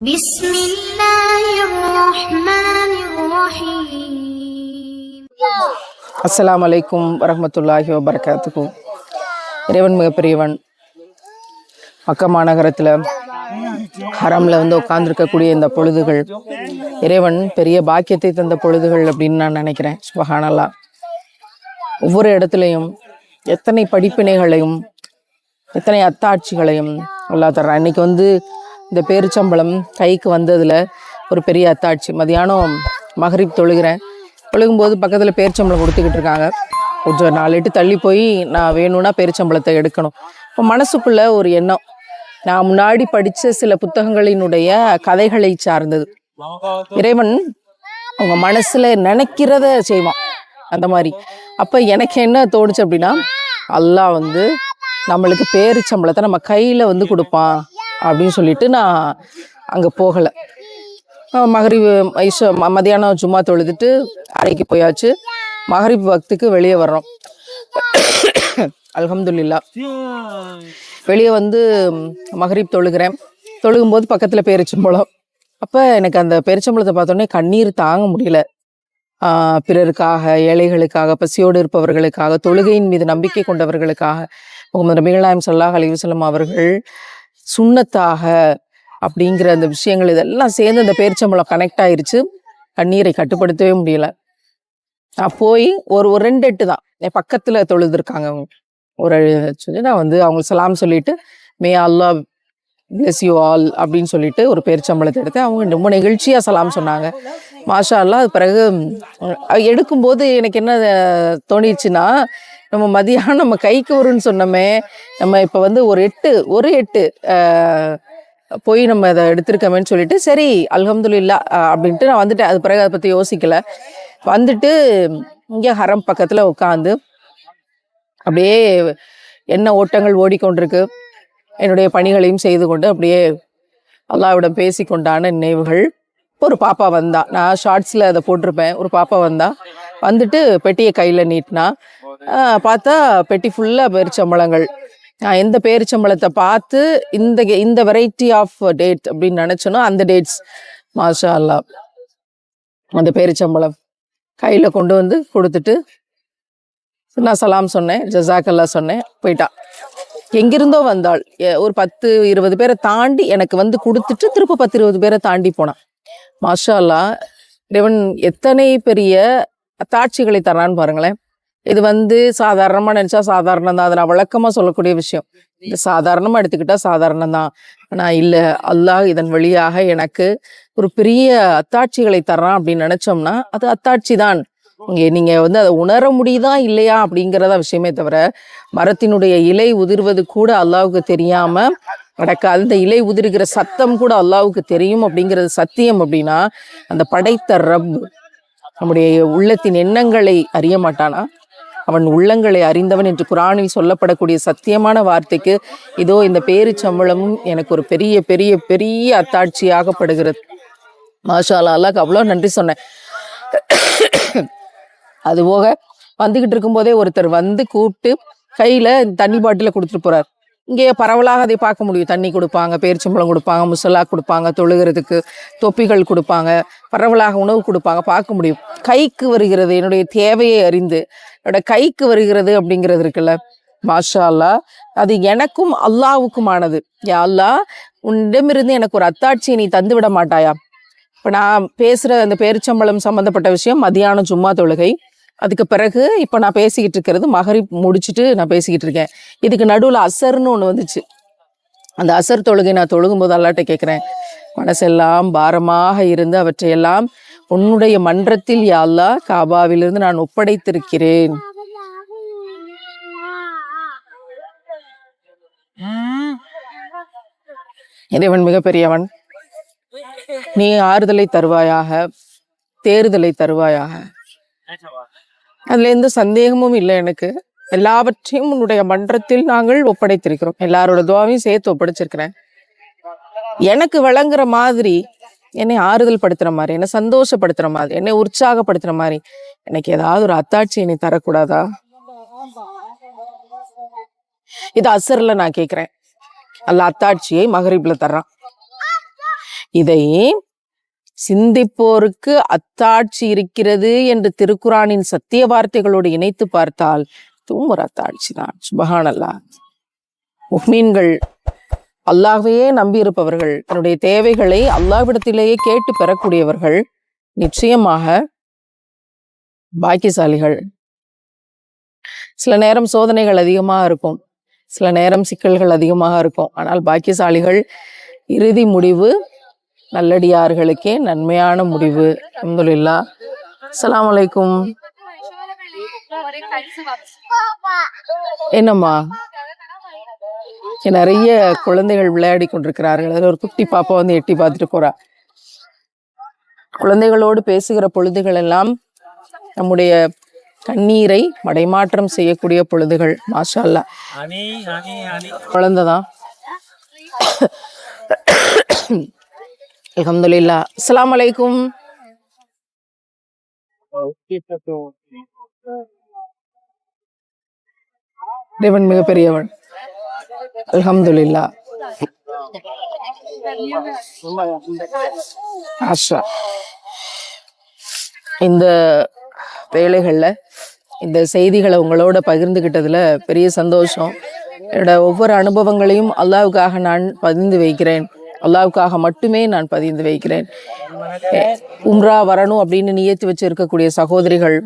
بسم الله الرحمن الرحيم அஸ்ஸலாமு அலைக்கும் வரஹ்மத்துல்லாஹி வபரகாத்துக்கு இறைவன் மிகப்பெரியவன் மக்கா மாநகரத்தில் ஹரமில் வந்து உட்கார்ந்துருக்கக்கூடிய இந்த பொழுதுகள் இறைவன் பெரிய பாக்கியத்தை தந்த பொழுதுகள் அப்படின்னு நான் நினைக்கிறேன் சுபஹானல்லா ஒவ்வொரு இடத்துலையும் எத்தனை படிப்பினைகளையும் எத்தனை அத்தாட்சிகளையும் அல்லா தர்றான் இன்னைக்கு வந்து இந்த பேரிச்சம்பளம் கைக்கு வந்ததில் ஒரு பெரிய அத்தாட்சி. மதியானம் மகரிப் தொழுகிறேன். தொழுகும்போது பக்கத்தில் பேரிச்சம்பளம் கொடுத்துக்கிட்டு இருக்காங்க கொஞ்சம் நாலு எட்டு தள்ளி போய் நான் வேணும்னா பேரிச்சம்பளத்தை எடுக்கணும். இப்போ மனசுக்குள்ளே ஒரு எண்ணம். நான் முன்னாடி படித்த சில புத்தகங்களினுடைய கதைகளை சார்ந்தது. இறைவன் அவங்க மனசில் நினைக்கிறத செய்வான். அந்த மாதிரி. அப்போ எனக்கு என்ன தோணுச்சு அப்படின்னா அல்லாஹ் வந்து நம்மளுக்கு பேரிச்சம்பளத்தை நம்ம கையில் வந்து கொடுப்பான். அப்படின்னு சொல்லிட்டு நான் அங்கே போகலை. மகரிப் ஐஷா ம- மதியானம் சும்மா தொழுதுட்டு அறைக்கு போயாச்சு. மகரிப் பக்துக்கு வெளியே வர்றோம். அலமதுல்லா வெளியே வந்து மகரிப் தொழுகிறேன். தொழுகும்போது பக்கத்தில் பேரிச்சம்பழம் அப்போ எனக்கு அந்த பேரிச்சம்பழத்தை பார்த்தோன்னே கண்ணீர் தாங்க முடியல. பிறருக்காக ஏழைகளுக்காக பசியோடு இருப்பவர்களுக்காக தொழுகையின் மீது நம்பிக்கை கொண்டவர்களுக்காக முகமது நபிகள் நாயம் சல்லாஹ் அலிவசலம் அவர்கள் சுண்ணத்தாக அப்படிங்கிற அந்த விஷயங்கள் இதெல்லாம் சேர்ந்து அந்த பேரிச்சம்பளம் கனெக்ட் ஆயிருச்சு. கண்ணீரை கட்டுப்படுத்தவே முடியல. நான் போய் ஒரு ஒரு ரெண்டு எட்டு தான். என் பக்கத்தில் தொழுதுருக்காங்க அவங்க. ஒரு சொல்லி நான் வந்து அவங்க சலாம் சொல்லிட்டு may Allah bless you all அப்படின்னு சொல்லிட்டு ஒரு பேரிச்சம்பளத்தை எடுத்து அவங்க ரொம்ப நிகழ்ச்சியாக சலாம் சொன்னாங்க. மாஷா அல்லா அது பிறகு எடுக்கும்போது எனக்கு என்ன அஹ், தோணிச்சுன்னா நம்ம மதியானம் நம்ம கைக்கு வரும்னு சொன்னோமே நம்ம இப்போ வந்து ஒரு எட்டு ஒரு எட்டு போய் நம்ம அதை எடுத்திருக்கோமேன்னு சொல்லிட்டு சரி அல்ஹம்துலில்லா அப்படின்ட்டு நான் வந்துட்டேன். அது பிறகு அதை பற்றி யோசிக்கலை. வந்துட்டு இங்கே ஹரம் பக்கத்தில் உட்காந்து அப்படியே என்ன ஓட்டங்கள் ஓடிக்கொண்டிருக்கு. என்னுடைய பணிகளையும் செய்து கொண்டு அப்படியே அல்லாவிடம் பேசிக்கொண்டான நினைவுகள். ஒரு பாப்பா வந்தா. நான் ஷார்ட்ஸில் அதை போட்டிருப்பேன். ஒரு பாப்பா வந்தா. வந்துட்டு பெட்டியை கையில் நீட்டினா பார்த்தா பெட்டி ஃபுல்லாக பேரிச்சம்பழங்கள். நான் எந்த பேரிச்சம்பழத்தை பார்த்து இந்த இந்த வெரைட்டி ஆஃப் டேட் அப்படின்னு நினச்சனோ அந்த டேட்ஸ் மாஷா அல்லா அந்த பேரிச்சம்பழம் கையில் கொண்டு வந்து கொடுத்துட்டு நான் சலாம் சொன்னேன் ஜசாக்கல்லா சொன்னேன் போயிட்டா. எங்கிருந்தோ வந்தாள். ஒரு பத்து இருபது பேரை தாண்டி எனக்கு வந்து கொடுத்துட்டு திரும்ப பத்து இருபது பேரை தாண்டி போனான் மாஷாலா இறைவன் எத்தனை பெரிய அத்தாட்சிகளை தரான்னு பாருங்களேன். இது வந்து சாதாரணமாக நினச்சா சாதாரணம் தான் அதை நான் வழக்கமாக சொல்லக்கூடிய விஷயம். இது சாதாரணமாக எடுத்துக்கிட்டா சாதாரணம் தான் ஆனால் இல்லை அல்லாஹ் இதன் வழியாக எனக்கு ஒரு பெரிய அத்தாட்சிகளை தர்றான் அப்படின்னு நினச்சோம்னா அது அத்தாட்சி தான். இங்கே நீங்கள் வந்து அதை உணர முடியுதா இல்லையா அப்படிங்கிறத விஷயமே தவிர மரத்தினுடைய இலை உதிர்வது கூட அல்லாவுக்கு தெரியாமல் நடக்காது. இந்த இலை உதிர்கிற சத்தம் கூட அல்லாவுக்கு தெரியும் அப்படிங்கிறது சத்தியம் அப்படின்னா அந்த படைத்த ரப் நம்முடைய உள்ளத்தின் எண்ணங்களை அறிய மாட்டானா? அவன் உள்ளங்களை அறிந்தவன் என்று குரானில் சொல்லப்படக்கூடிய சத்தியமான வார்த்தைக்கு இதோ இந்த பேரிச்சம்பளமும் எனக்கு ஒரு பெரிய பெரிய பெரிய அத்தாட்சியாகப்படுகிறது. மாஷா அல்லாஹ் அவ்வளோ நன்றி சொன்னேன். அது போக வந்துகிட்டு இருக்கும்போதே ஒருத்தர் வந்து கூப்பிட்டு கையில் தண்ணி பாட்டில் கொடுத்துட்டு போகிறார் இங்கே பரவலாக அதை பார்க்க முடியும். தண்ணி கொடுப்பாங்க பேரிச்சம்பழம் கொடுப்பாங்க முசலா கொடுப்பாங்க தொழுகிறதுக்கு தொப்பிகள் கொடுப்பாங்க பரவலாக உணவு கொடுப்பாங்க பார்க்க முடியும். கைக்கு வருகிறது என்னுடைய தேவையை அறிந்து என்னோட கைக்கு வருகிறது அப்படிங்கிறது இருக்குல்ல. மாஷா அல்லாஹ் அது எனக்கும் அல்லாவுக்குமானது யா அல்லா உன்னிடமிருந்து எனக்கு ஒரு அத்தாட்சியை நீ தந்து விட மாட்டாயா? இப்போ நான் பேசுகிற அந்த பேரிச்சம்பளம் சம்மந்தப்பட்ட விஷயம் மதியானம் சும்மா தொழுகை. அதுக்கு பிறகு இப்போ நான் பேசிக்கிட்டு இருக்கிறது மகரிப் முடிச்சுட்டு நான் பேசிக்கிட்டு இருக்கேன். இதுக்கு நடுவில் அசர்னு ஒன்று வந்துச்சு. அந்த அசர் தொழுகை நான் தொழுகும்போது அல்லாட்ட கேட்குறேன் மனசெல்லாம் பாரமாக இருந்து அவற்றையெல்லாம் உன்னுடைய மன்றத்தில் யாழ்லா காபாவிலிருந்து நான் ஒப்படைத்திருக்கிறேன். இறைவன் மிகப்பெரியவன். நீ ஆறுதலை தருவாயாக தேறுதலை தருவாயாக. அதுல எந்த சந்தேகமும் இல்லை எனக்கு. எல்லாவற்றையும் உன்னுடைய மன்றத்தில் நாங்கள் ஒப்படைத்திருக்கிறோம். எல்லாரோட துவாவையும் சேர்த்து ஒப்படைச்சிருக்கிறேன். எனக்கு வழங்குற மாதிரி என்னை ஆறுதல் படுத்துற மாதிரி என்னை சந்தோஷப்படுத்துற மாதிரி என்னை உற்சாகப்படுத்துற மாதிரி எனக்கு ஏதாவது ஒரு அத்தாட்சி என்னை தரக்கூடாதா? இது அசர்ல நான் கேட்கிறேன் அல்ல அத்தாட்சியை மகரிப்ல தர்றான். இதை சிந்திப்போருக்கு அத்தாட்சி இருக்கிறது என்று திருக்குறானின் சத்திய வார்த்தைகளோடு இணைத்து பார்த்தால் இதுவும் ஒரு அத்தாட்சி தான் சுபஹானல்லா. முஹ்மீன்கள் அல்லாஹையே நம்பியிருப்பவர்கள் தன்னுடைய தேவைகளை அல்லாஹ்விடத்திலேயே கேட்டு பெறக்கூடியவர்கள் நிச்சயமாக பாக்கியசாலிகள். சில நேரம் சோதனைகள் அதிகமாக இருக்கும் சில நேரம் சிக்கல்கள் அதிகமாக இருக்கும். ஆனால் பாக்கியசாலிகள் இறுதி முடிவு நல்லடியார்களுக்கே நன்மையான முடிவு. அல்ஹம்துலில்லா. அஸ்ஸலாமு அலைக்கும். என்னம்மா? நிறைய குழந்தைகள் விளையாடி கொண்டிருக்கிறார்கள். அதில் ஒரு குட்டி பாப்பா வந்து எட்டி பார்த்துட்டு போறா. குழந்தைகளோடு பேசுகிற பொழுதுகள் எல்லாம் நம்முடைய கண்ணீரை மடைமாற்றம் செய்யக்கூடிய பொழுதுகள். மாஷா அல்லா குழந்தைதான். அலமதுல்லா அஸ்ஸலாமு அலைக்கும். தேவன் மிகப்பெரியவன். அலமதுல்லா ஆஷா இந்த வேலைகளில் இந்த செய்திகளை உங்களோட பகிர்ந்துகிட்டதுல பெரிய சந்தோஷம். என்னோட ஒவ்வொரு அனுபவங்களையும் அல்லாவுக்காக நான் பதிந்து வைக்கிறேன். அல்லாவுக்காக மட்டுமே நான் பதிந்து வைக்கிறேன். உம்ரா வரணும் அப்படின்னு நியத்து வச்சிருக்கக்கூடிய சகோதரிகள்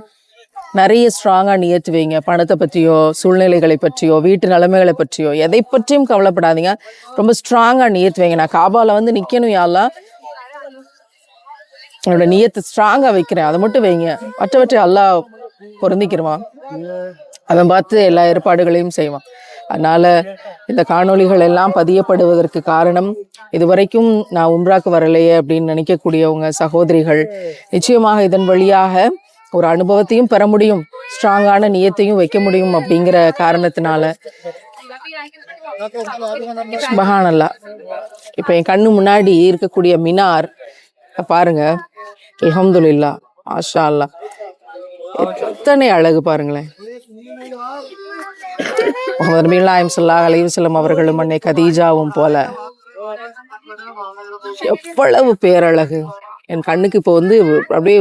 நிறைய ஸ்ட்ராங்காக நியத்து வைங்க. பணத்தை பற்றியோ சூழ்நிலைகளை பற்றியோ வீட்டு நிலைமைகளை பற்றியோ எதை பற்றியும் கவலைப்படாதீங்க. ரொம்ப ஸ்ட்ராங்காக நியத்து வைங்க. நான் காபால வந்து நிற்கணும் யாரெல்லாம் என்னோட நியத்தை ஸ்ட்ராங்காக வைக்கிறேன். அதை மட்டும் வைங்க. மற்றவற்றை அல்லாஹ் பொருந்திக்கிருவான். அவன் பார்த்து எல்லா ஏற்பாடுகளையும் செய்வான். அதனால் இந்த காணொளிகள் எல்லாம் பதியப்படுவதற்கு காரணம் இதுவரைக்கும் நான் உம்ராக்கு வரலையே அப்படின்னு நினைக்கக்கூடியவங்க சகோதரிகள். நிச்சயமாக இதன் வழியாக ஒரு அனுபவத்தையும் பெற முடியும் ஸ்ட்ராங்கான நியத்தையும் வைக்க முடியும் அப்படிங்கிற காரணத்தினால. மகானல்லா இப்போ என் கண்ணு முன்னாடி இருக்கக்கூடிய மினார் பாருங்க. அஹமதுல்லா ஆஷா அல்லா எத்தனை அழகு பாருங்களேன். நபிகளாயம் ஸல்லல்லாஹு அலைஹி அவர்களும் அன்னை கதீஜாவும் போல. எவ்வளவு பேரழகு. என் கண்ணுக்கு இப்போ வந்து அப்படியே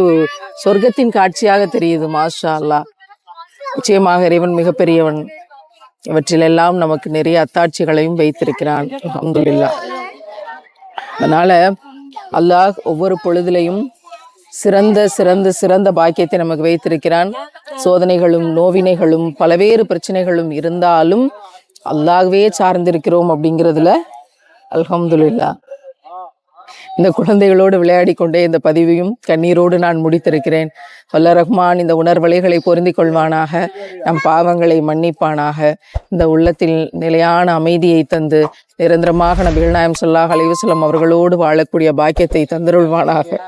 சொர்க்கத்தின் காட்சியாக தெரியுது மாஷா அல்லாஹ் நிச்சயமாக இறைவன் மிகப்பெரியவன். இவற்றிலெல்லாம் நமக்கு நிறைய அத்தாட்சிகளையும் வைத்திருக்கிறான். அப்துல்லா அதனால அல்லாஹ் ஒவ்வொரு பொழுதிலையும் சிறந்த சிறந்த சிறந்த பாக்கியத்தை நமக்கு வைத்திருக்கிறான். சோதனைகளும் நோவினைகளும் பலவேறு பிரச்சனைகளும் இருந்தாலும் அல்லாகவே சார்ந்திருக்கிறோம் அப்படிங்கிறதுல அல்ஹம்துல்லா இந்த குழந்தைகளோடு விளையாடி கொண்டே இந்த பதிவையும் கண்ணீரோடு நான் முடித்திருக்கிறேன். வல்ல ரஹ்மான் இந்த உணர்வலைகளை பொருந்திக் கொள்வானாக நம் பாவங்களை மன்னிப்பானாக. இந்த உள்ளத்தில் நிலையான அமைதியை தந்து நிரந்தரமாக நபிகள் நாயம் சொல்லாஹ் அலைவசலம் அவர்களோடு வாழக்கூடிய பாக்கியத்தை தந்தருள்வானாக.